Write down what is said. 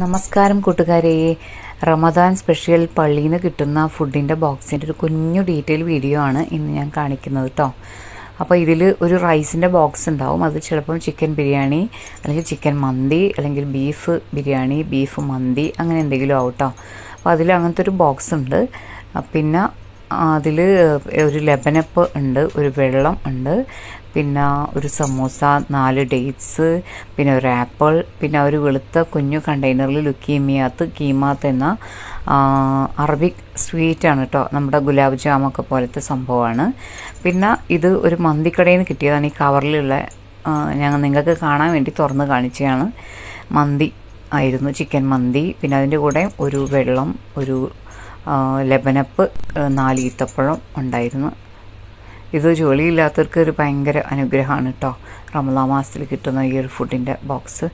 നമസ്കാരം കൂട്ടുകാരെ. റമദാൻ സ്പെഷ്യൽ പള്ളിയിൽ നിന്ന് കിട്ടുന്ന ഫുഡിന്റെ ബോക്സിന്റെ ഒരു കുഞ്ഞു ഡീറ്റെയിൽ വീഡിയോ ആണ് ഇന്ന് ഞാൻ കാണിക്കുന്നത് കേട്ടോ അപ്പോൾ ഇതിൽ ഒരു റൈസിന്റെ ബോക്സ് ഉണ്ടാവും. അത് ചിലപ്പം ചിക്കൻ ബിരിയാണി അല്ലെങ്കിൽ ചിക്കൻ മന്തി അല്ലെങ്കിൽ ബീഫ് ബിരിയാണി ബീഫ് മന്തി അങ്ങനെ എന്തെങ്കിലും ആവും കേട്ടോ അപ്പോൾ അതിൽ അങ്ങനത്തെ ഒരു ബോക്സ് ഉണ്ട്. പിന്നെ അതിൽ ഒരു ലെബനപ്പ് ഉണ്ട് ഒരു വെള്ളം ഉണ്ട് പിന്നെ ഒരു സമൂസ നാല് ഡേറ്റ്സ് പിന്നെ ഒരു ആപ്പിൾ പിന്നെ ഒരു വെളുത്ത കുഞ്ഞു കണ്ടെയ്നറിൽ ലുക്കീമിയാത്ത് കീമാത്ത് എന്ന അറബിക് സ്വീറ്റ് ആണ് കേട്ടോ നമ്മുടെ ഗുലാബ് ജാമൊക്കെ പോലത്തെ സംഭവമാണ്. പിന്നെ ഇത് ഒരു മന്തിക്കടയിൽ നിന്ന് കിട്ടിയതാണ്. ഈ കവറിലുള്ള ഞങ്ങൾ നിങ്ങൾക്ക് കാണാൻ വേണ്ടി തുറന്ന് കാണിച്ചതാണ്. മന്തി ആയിരുന്നു ചിക്കൻ മന്തി. പിന്നെ അതിന്റെ കൂടെ ഒരു വെള്ളം ഒരു ലെബനപ്പ് നാല് ഈത്തപ്പഴം ഉണ്ടായിരുന്നു. ഇത് ജോലിയില്ലാത്തവർക്ക് ഒരു ഭയങ്കര അനുഗ്രഹമാണ് കേട്ടോ റമദാ മാസത്തിൽ കിട്ടുന്ന ഈ ഒരു ഫുഡിന്റെ ബോക്സ്